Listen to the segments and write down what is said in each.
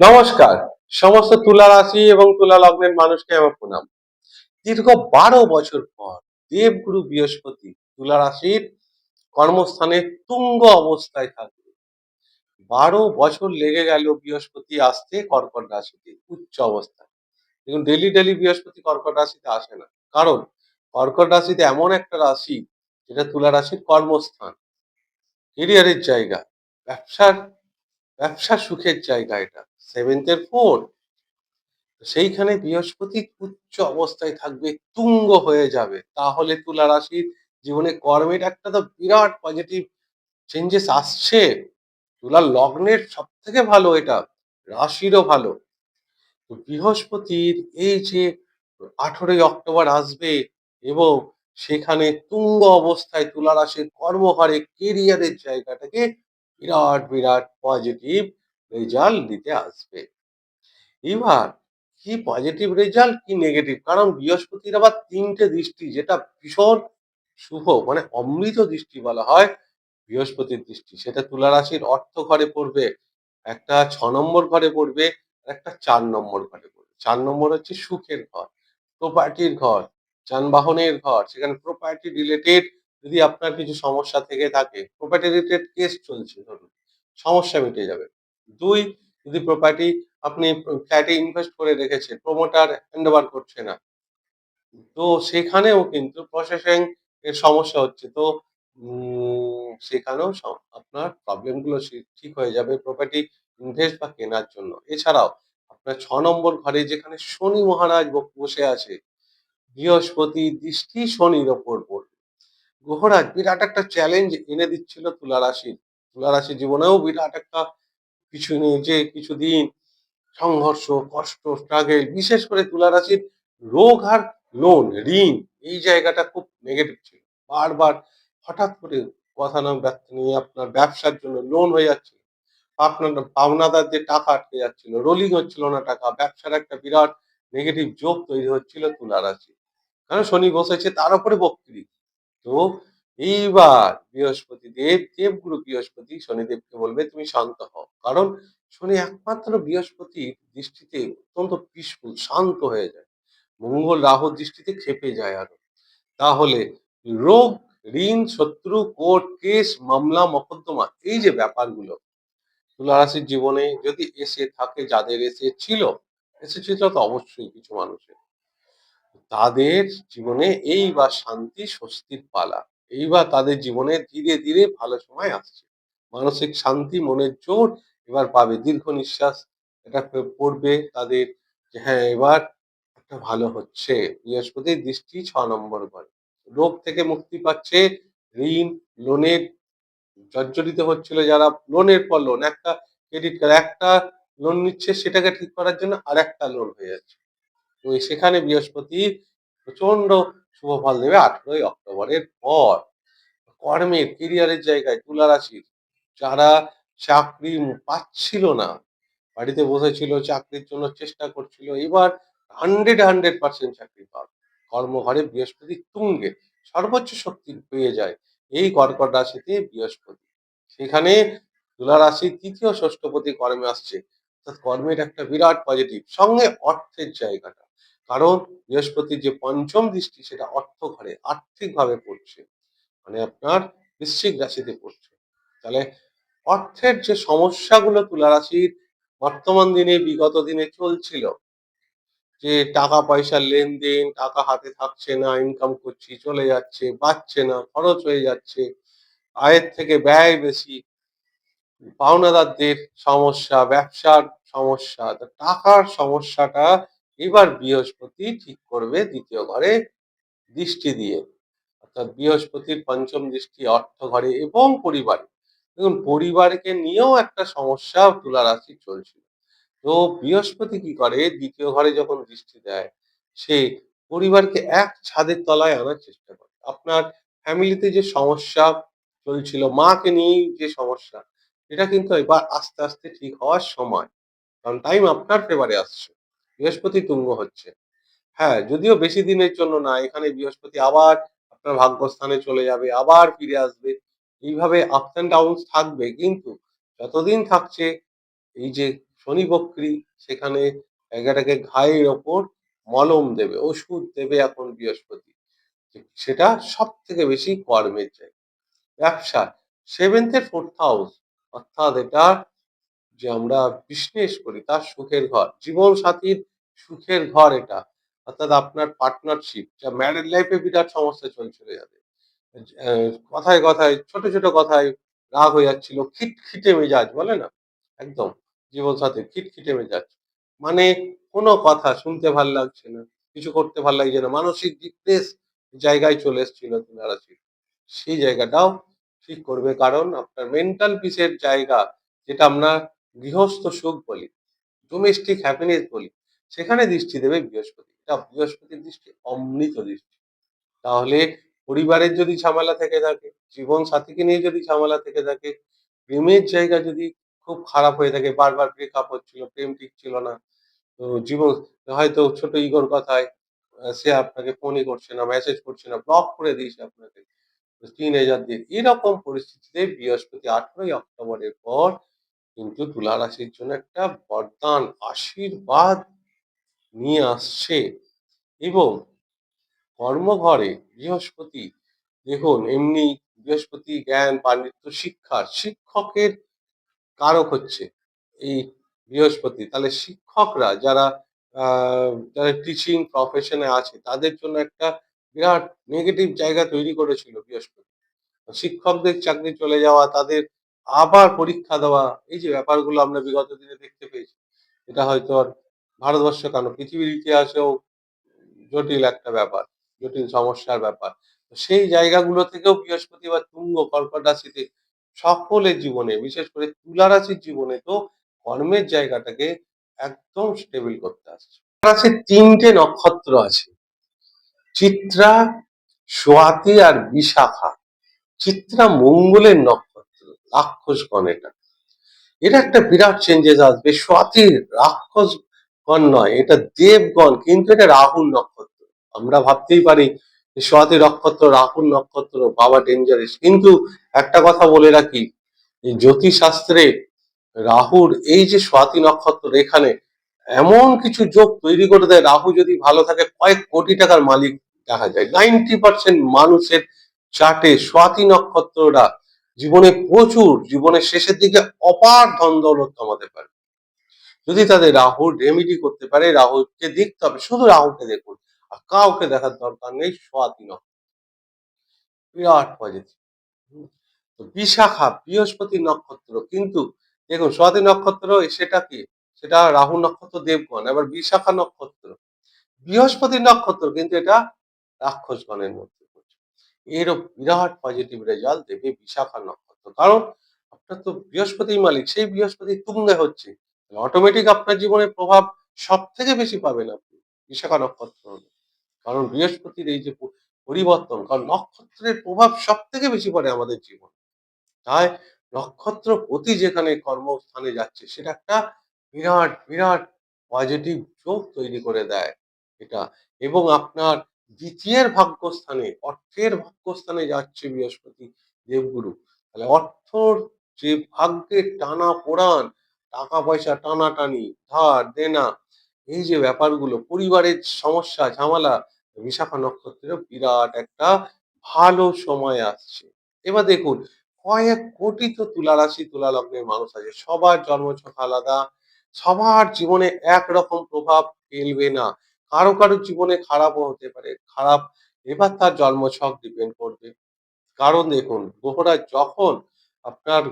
নমস্কার। সমস্ত তুলা রাশি এবং তুলা লগ্নের মানুষকে আমার প্রণাম। দীর্ঘ বারো বছর পর দেবগুরু বৃহস্পতি তুলা রাশির কর্মস্থানে তুঙ্গ অবস্থায় থাকবে বারো বছর লেগে গেল বৃহস্পতি আসতে কর্কট রাশিতে, উচ্চ অবস্থায়। দেখুন ডেলি ডেলি বৃহস্পতি কর্কট রাশিতে আসে না। কারণ, কর্কট রাশিতে এমন একটা রাশি যেটা তুলা রাশির কর্মস্থান কেরিয়ারের জায়গা, ব্যবসার ব্যবসা সুখের জায়গা এটা। সেভেন্থের ফোর সেইখানে বৃহস্পতি উচ্চ অবস্থায় থাকবে, তুঙ্গ হয়ে যাবে। তাহলে তুলা রাশির জীবনে কর্মের একটা তো বিরাট পজিটিভ চেঞ্জেস আসছে। তুলা লগ্নের সব থেকে ভালো এটা, রাশিরও ভালো। বৃহস্পতির এই যে আঠেরোই অক্টোবর আসবে এবং সেখানে তুঙ্গ অবস্থায় তুলা রাশির কর্মহারে কেরিয়ারের জায়গাটাকে বিরাট বিরাট পজিটিভ রেজাল্ট দিতে আসবে। এবার, কি পজিটিভ রেজাল্ট কি নেগেটিভ কারণ বৃহস্পতির আবার তিনটে দৃষ্টি, যেটা ভীষণ শুভ মানে অমৃত দৃষ্টি বলা হয় বৃহস্পতির দৃষ্টি। সেটা তুলা রাশির অর্থ ঘরে পড়বে, একটা ছ নম্বর ঘরে পড়বে একটা চার নম্বর ঘরে পড়বে। চার নম্বর হচ্ছে সুখের ঘর প্রপার্টির ঘর, যানবাহনের ঘর, সেখানে প্রপার্টি রিলেটেড যদি আপনার কিছু সমস্যা থেকে থাকে প্রপার্টি রিলেটেড কেস চলছে, ধরুন, সমস্যা মিটে যাবে। দুই, যদি প্রপার্টি আপনি ফ্ল্যাটে ইনভেস্ট করে রেখেছেন প্রমোটার হ্যান্ড ওভার করছে না। তো সেখানেও কিন্তু প্রসেসিং এর সমস্যা হচ্ছে। তো সেখানেও আপনার প্রবলেমগুলো সে- ঠিক হয়ে যাবে প্রপার্টি ইনভেস্ট বা কেনার জন্য। এছাড়াও, আপনার ছ নম্বর ঘরে যেখানে শনি মহারাজ বসে আছে, বৃহস্পতি দৃষ্টি শনির ওপর পড়বে। গ্রহরাজ বিরাট একটা চ্যালেঞ্জ এনে দিচ্ছিল তুলা রাশির। তুলা রাশির জীবনেও বিরাট একটা কিছু নিয়ে যে কিছুদিন সংঘর্ষ, কষ্ট স্ট্রাগল বিশেষ করে তুলা রাশির রোগ আর লোন, ঋণ, এই জায়গাটা খুব নেগেটিভ ছিল। বারবার হঠাৎ করে কথা নাম ব্যক্ত নিয়ে আপনার ব্যবসার জন্য লোন হয়ে যাচ্ছিল আপনার পাওনাদারদের টাকা আটকে যাচ্ছিল রোলিং হচ্ছিল না টাকা, ব্যবসার একটা বিরাট নেগেটিভ যোগ তৈরি হচ্ছিল তুলা রাশি কারণ শনি বসেছে, তার উপরে বক্রি তো এইবার বৃহস্পতি দেব দেবগুরু বৃহস্পতি শনিদেবকে বলবে, তুমি শান্ত হও। কারণ শনি একমাত্র বৃহস্পতির দৃষ্টিতে অত্যন্ত পিসফুল শান্ত হয়ে যায়। মঙ্গল রাহুর দৃষ্টিতে খেপে যায় আরও। তাহলে রোগ, ঋণ, শত্রু, কোর্ট কেস, মামলা, মকদ্দমা, এই যে ব্যাপারগুলো, তুলারাশির জীবনে যদি এসে থাকে, যাদের এসে ছিল এসেছিল তো অবশ্যই কিছু মানুষের। তাদের জীবনে এইবার শান্তি, স্বস্তির পালা। এইবার তাদের জীবনে ধীরে ধীরে ভালো সময় আসছে। মানসিক শান্তি, মনের জোর এবার পাবে, দীর্ঘ নিঃশ্বাস এটা পড়বে তাদের যে হ্যাঁ এবার একটা ভালো হচ্ছে। বৃহস্পতির দৃষ্টি ছ নম্বর ঘরে। রোগ থেকে মুক্তি পাচ্ছে, ঋণ, লোনের জর্জরিত হচ্ছিল যারা, লোনের পর লোন, একটা ক্রেডিট কার্ড, একটা লোন নিচ্ছে সেটাকে ঠিক করার জন্য আর একটা লোন হয়ে যাচ্ছে। তো সেখানে বৃহস্পতি প্রচণ্ড শুভ ফল দেবে আঠেরোই অক্টোবরের পর। কর্মের কেরিয়ারের জায়গায় তুলা রাশির যারা চাকরি পাচ্ছিল না, বাড়িতে বসেছিল, চাকরির জন্য চেষ্টা করছিল, এবার হান্ড্রেড হান্ড্রেড পার্সেন্ট চাকরি পাবে। কর্মঘরে বৃহস্পতি তুঙ্গে সর্বোচ্চ শক্তি পেয়ে যায় এই কর্কট রাশিতে বৃহস্পতি। সেখানে তুলা রাশির তৃতীয় ষষ্ঠপতি কর্মে আসছে। অর্থাৎ কর্মের একটা বিরাট পজিটিভ সঙ্গে অর্থের জায়গাটা। কারণ বৃহস্পতির যে পঞ্চম দৃষ্টি সেটা অর্থ ঘরে, আর্থিকভাবে পড়ছে। মানে আপনার বৃশ্চিক রাশিতে পড়ছে। তাহলে অর্থের যে সমস্যাগুলো তুলা রাশির বর্তমান দিনে, বিগত দিনে চলছিল, যে টাকা পয়সার লেনদেন, টাকা হাতে থাকছে না ইনকাম করছি, চলে যাচ্ছে, বাড়ছে না, খরচ হয়ে যাচ্ছে, আয়ের থেকে ব্যয় বেশি, পাওনাদারদের সমস্যা, ব্যবসার সমস্যা টাকার সমস্যাটা এবার বৃহস্পতি ঠিক করবে দ্বিতীয় ঘরে দৃষ্টি দিয়ে। অর্থাৎ বৃহস্পতির পঞ্চম দৃষ্টি অর্থ ঘরে এবং পরিবারে। দেখুন, পরিবারকে নিয়েও একটা সমস্যা তুলা রাশি চলছিল। তো বৃহস্পতি কি করে? দ্বিতীয় ঘরে যখন দৃষ্টি দেয়, সে পরিবারকে এক ছাদের তলায় আনার চেষ্টা করে। আপনার ফ্যামিলিতে যে সমস্যা চলছিল, মাকে নিয়েই যে সমস্যা, এটা কিন্তু এবার আস্তে আস্তে ঠিক হওয়ার সময়। কারণ টাইম আপনার ফেভারে আসছে। বৃহস্পতি তুঙ্গ হচ্ছে। হ্যাঁ যদিও বেশি দিনের জন্য না, এখানে বৃহস্পতি আবার আপনার ভাগ্যস্থানে চলে যাবে, আবার ফিরে আসবে। এইভাবে আপস অ্যান্ড ডাউন থাকবে, কিন্তু যতদিন থাকছে, এই যে শনি বক্রি, সেখানে জায়গাটাকে ঘায়ের ওপর মলম দেবে, ওষুধ দেবে এখন বৃহস্পতি। সেটা সব থেকে বেশি কর্মের জায়গা। ব্যবসা সেভেন্থ এর ফোর্থ হাউস অর্থাৎ এটা যে আমরা বিজনেস করি তার সুখের ঘর। জীবন সাথীর সুখের ঘর এটা। অর্থাৎ আপনার পার্টনারশিপ যা ম্যারিড লাইফে বিরাট সমস্যা চলছিল আহ, কথায় কথায় ছোট ছোট কথায় রাগ হয়ে যাচ্ছিল খিটখিটে মেজাজ বলে না? একদম জীবন সাথী খিটখিটে মেজাজ। মানে কোনো কথা শুনতে ভালো লাগছে না কিছু করতে ভালো লাগছে না মানসিক ডিপ্রেস জায়গায় চলে এসেছিল তুলারাশি সেই জায়গাটাও ঠিক করবে কারণ আপনার মেন্টাল পিসের জায়গা যেটা আমরা গৃহস্থ সুখ বলি ডোমেস্টিক হ্যাপিনেস বলি, সেখানে দৃষ্টি দেবে বৃহস্পতি। এটা বৃহস্পতির দৃষ্টি, অমৃত দৃষ্টি। তাহলে পরিবারের যদি ঝামেলা থেকে থাকে, জীবন সাথীকে নিয়ে যদি ঝামেলা থেকে থাকে, প্রেমের জায়গা যদি খুব খারাপ হয়ে থাকে, বারবার ব্রেকআপ হচ্ছিল, প্রেম ঠিক ছিল না, তো জীবন, হয়তো ছোট ইগোর কথায় সে আপনাকে ফোনই করছে না মেসেজ করছে না ব্লক করে দিয়েছে আপনাকে। দিয়ে এরকম পরিস্থিতিতে বৃহস্পতি আঠারোই অক্টোবরের পর কিন্তু তুলা রাশির জন্য একটা বরদান, আশীর্বাদ নিয়ে আসছে এবং কর্মঘরে বৃহস্পতি, দেখুন, এমনি বৃহস্পতি জ্ঞান, পাণ্ডিত্য, শিক্ষা, শিক্ষকের কারক হচ্ছে এই বৃহস্পতি। তাহলে শিক্ষকরা যারা যারা টিচিং প্রফেশনে আছে, তাদের জন্য একটা বিরাট নেগেটিভ জায়গা তৈরি করেছিল বৃহস্পতি। শিক্ষকদের চাকরি চলে যাওয়া, তাদের আবার পরীক্ষা দেওয়া, এই যে ব্যাপারগুলো আমরা বিগত দিনে দেখতে পেয়েছি, এটা হয়তো আর ভারতবর্ষ কেন? পৃথিবীর ইতিহাসেও জটিল একটা ব্যাপার, জটিল সমস্যার ব্যাপার। সেই জায়গাগুলো থেকেও বৃহস্পতি বা তুঙ্গ কর্কট রাশিতে সকলের জীবনে, বিশেষ করে তুলা রাশির জীবনে তো কর্মের জায়গাটাকে একদম স্টেবল করতে আসছে। রাশির তিনটে নক্ষত্র আছে, চিত্রা, সোয়াতি আর বিশাখা। চিত্রা মঙ্গলের নক্ষত্র। রাক্ষসগণ এটা। এটা একটা বিরাট চেঞ্জেস আসবে। স্বাতির রাক্ষসগণ নয়, এটা দেবগণ কিন্তু এটা রাহুল নক্ষত্র। আমরা ভাবতেই পারি স্বাতি নক্ষত্র, রাহুল নক্ষত্র, বাবা ডেঞ্জারাস কিন্তু একটা কথা বলে রাখি জ্যোতিষশাস্ত্রে রাহুর এই যে স্বাতি নক্ষত্র, এখানে এমন কিছু যোগ তৈরি করে দেয়, রাহু যদি ভালো থাকে, কয়েক কোটি টাকার মালিক দেখা যায়। নাইনটি পার্সেন্ট মানুষের চার্টে স্বাতি নক্ষত্ররা জীবনে প্রচুর, জীবনের শেষের দিকে অপার ধন দৌলত কামাতে পারে। যদি তাদের রাহুর রেমিডি করতে পারে রাহুকে দেখতে হবে, শুধু রাহুকে দেখুন, আর কাউকে দেখার দরকার নেই নক্ষত্র বিরাট পজিটিভ। বিশাখা, বৃহস্পতি নক্ষত্র, কিন্তু দেখুন স্বাতি নক্ষত্র সেটা কি? সেটা রাহু নক্ষত্র, দেবগণ, এবার বিশাখা নক্ষত্র। বৃহস্পতি নক্ষত্র কিন্তু এটা রাক্ষসগণের মধ্যে। এরও বিরাট পজিটিভ রেজাল্ট দেবে বিশাখা নক্ষত্র। কারণ আপনার তো বৃহস্পতির মালিক, সেই বৃহস্পতি তুঙ্গে হচ্ছে। অটোমেটিক আপনার জীবনে প্রভাব সব থেকে বেশি পাবেন আপনি বিশাখা নক্ষত্র কারণ বৃহস্পতির এই যে পরিবর্তন, কারণ নক্ষত্রের প্রভাব সব থেকে বেশি পড়ে আমাদের জীবন। তাই নক্ষত্র প্রতি যেখানে কর্মস্থানে যাচ্ছে, সেটা একটা বিরাট বিরাট পজিটিভ যোগ তৈরি করে দেয়। এটা এবং আপনার দ্বিতীয়ের ভাগ্যস্থানে, অর্থের ভাগ্যস্থানে যাচ্ছে বৃহস্পতি দেবগুরু। তাহলে অর্থর যে ভাগ্যের টানা পোড়ান, টাকা পয়সা টানাটানি, ধার দেনা, এই যে ব্যাপারগুলো, পরিবারের সমস্যা, ঝামেলা, বিশাখা নক্ষত্রের বিরাট একটা ভালো সময় আসছে। এবার দেখুন, কয়েক কোটি তো তুলা রাশি, তুলা লগ্নের মানুষ আছে। সবার জন্মছক আলাদা, সবার জীবনে একরকম প্রভাব ফেলবে না। কারও কারও জীবনে খারাপও হতে পারে। খারাপ এবার তার জন্মছক ডিপেন্ড করবে। কারণ দেখুন গ্রহরা যখন আপনার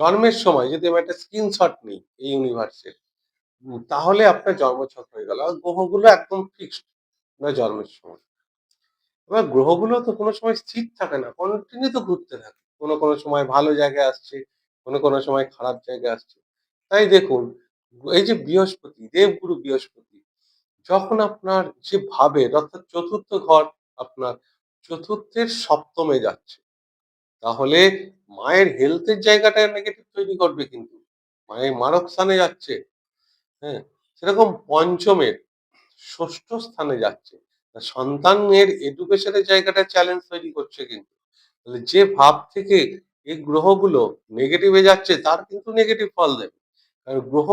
জন্মের সময় যদি আমি একটা স্ক্রিনশট নিই এই ইউনিভার্সের তাহলে আপনার জন্মছক হয়ে গেল। আর গ্রহগুলো একদম ফিক্সড না জন্মের সময়। এবার গ্রহগুলো তো কোনো সময় স্থির থাকে না কন্টিনিউ তো ঘুরতে থাকে। কোনো কোনো সময় ভালো জায়গায় আসছে, কোনো কোনো সময় খারাপ জায়গায় আসছে। তাই দেখুন, এই যে বৃহস্পতি, দেবগুরু বৃহস্পতি যখন আপনার যে ভাবে, অর্থাৎ চতুর্থ ঘর আপনার চতুর্থের সপ্তমে যাচ্ছে, তাহলে মায়ের হেলথের জায়গাটা নেগেটিভ তৈরি করবে কিন্তু। মায়ের মারক স্থানে যাচ্ছে হ্যাঁ? সেরকম পঞ্চমের, ষষ্ঠ স্থানে যাচ্ছে। সন্তানের এডুকেশনের জায়গাটা চ্যালেঞ্জ তৈরি করছে কিন্তু। তাহলে যে ভাব থেকে এই গ্রহগুলো নেগেটিভে যাচ্ছে, তার কিন্তু নেগেটিভ ফল দেবে। কারণ গ্রহ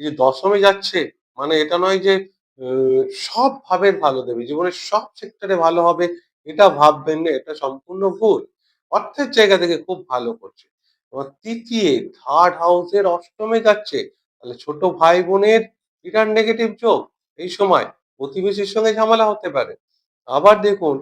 যে দশমে যাচ্ছে মানে এটা নয় যে আহ, সব ভাবের ভালো দেবে। জীবনের সব সেক্টরে ভালো হবে এটা ভাববেন না এটা সম্পূর্ণ ভুল। অর্থের জায়গা থেকে খুব ভালো করছে। এবার তৃতীয় থার্ড হাউসের অষ্টমে যাচ্ছে। তাহলে ছোট ভাই বোনের বিরাট নেগেটিভ যোগ। এই সময় প্রতিবেশীর সঙ্গে ঝামেলা হতে পারে। আবার দেখুন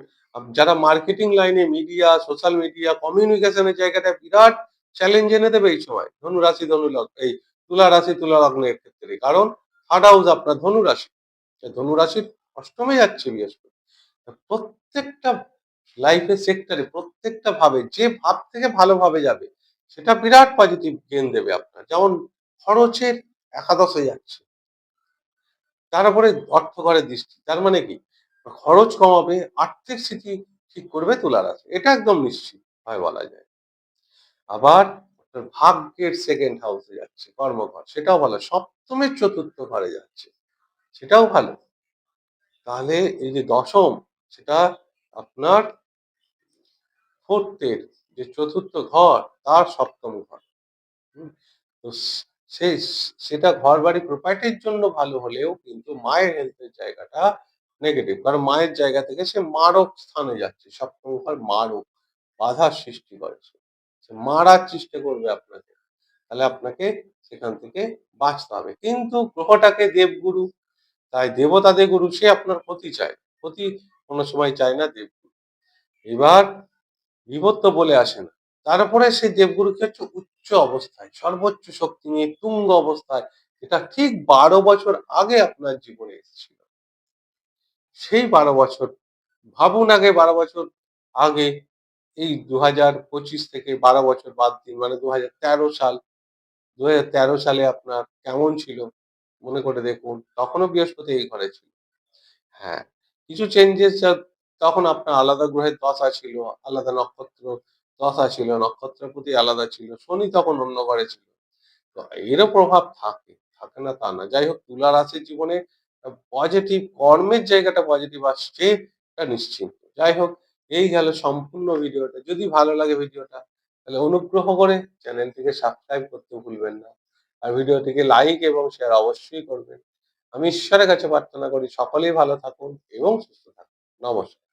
যারা মার্কেটিং লাইনে মিডিয়া সোশ্যাল মিডিয়া কমিউনিকেশনের জায়গাটা বিরাট চ্যালেঞ্জ এনে দেবে এই সময়। ধনু রাশি ধনু এই তুলা রাশি তুলা লগ্নের ক্ষেত্রে। কারণ থার্ড হাউস আপনার ধনু রাশি ধনু রাশির অষ্টমে যাচ্ছে বৃহস্পতি। প্রত্যেকটা লাইফের সেক্টরে প্রত্যেকটা ভাবে, যে ভাব থেকে ভালোভাবে যাবে, সেটা বিরাট পজিটিভ গেন দেবে আপনার। যেমন খরচের একাদশে যাচ্ছে। তারপরে অর্থ ঘরের দৃষ্টি। তার মানে কি? খরচ কমাবে, আর্থিক স্থিতি ঠিক করবে তুলা রাশি এটা একদম নিশ্চিত হয় বলা যায়। আবার ভাগ্যের সেকেন্ড হাউসে যাচ্ছে, কর্মঘর। সেটাও বলা সপ্তমের চতুর্থ ঘরে যাচ্ছে। সেটাও ভালো। তাহলে এই যে দশম, সেটা আপনার ফোর্থের যে চতুর্থ ঘর, তার সপ্তম ঘর। তো সেই সেটা ঘর বাড়ি প্রপার্টির জন্য ভালো হলেও কিন্তু মায়ের হেলথের জায়গাটা নেগেটিভ কারণ মায়ের জায়গা থেকে সে মারক স্থানে যাচ্ছে। সপ্তম ঘর মারক, বাধার সৃষ্টি করেছে সে মারার চেষ্টা করবে আপনাকে। তাহলে আপনাকে সেখান থেকে বাঁচতে হবে। কিন্তু গ্রহটাকে দেবগুরু তাই দেবতাদের গুরু, সে আপনার ক্ষতি চায়। ক্ষতি কোনো সময় চায় না দেবগুরু এবার বিভত্ত বলে আসে না। তারপরে সেই দেবগুরুকে হচ্ছে উচ্চ অবস্থায়, সর্বোচ্চ শক্তি নিয়ে তুঙ্গ অবস্থায় এটা ঠিক বারো বছর আগে আপনার জীবনে এসেছিল। সেই বারো বছর, ভাবুন আগে বারো বছর আগে, এই দু হাজার পঁচিশ থেকে বারো বছর বাদ দিন মানে দু হাজার তেরো সাল দু হাজার তেরো সালে আপনার কেমন ছিল? মনে করে দেখুন, তখনও বৃহস্পতি এই ঘরে ছিল। হ্যাঁ কিছু চেঞ্জেস তখন আপনার আলাদা গ্রহের দশা ছিল, আলাদা নক্ষত্র দশা ছিল, নক্ষত্রের প্রতি আলাদা ছিল, শনি তখন অন্য ঘরে ছিল। তো এরও প্রভাব থাকে থাকে না তা না। যাই হোক, তুলা রাশির জীবনে পজিটিভ কর্মের জায়গাটা পজিটিভ আসছে এটা নিশ্চিন্ত। যাই হোক, এই গেল সম্পূর্ণ ভিডিওটা। যদি ভালো লাগে ভিডিওটা, তাহলে অনুগ্রহ করে চ্যানেলটিকে সাবস্ক্রাইব করতে ভুলবেন না। আর ভিডিওটিকে লাইক এবং শেয়ার অবশ্যই করবেন। আমি ঈশ্বরের কাছে প্রার্থনা করি, সকলেই ভালো থাকুন এবং সুস্থ থাকুন। নমস্কার।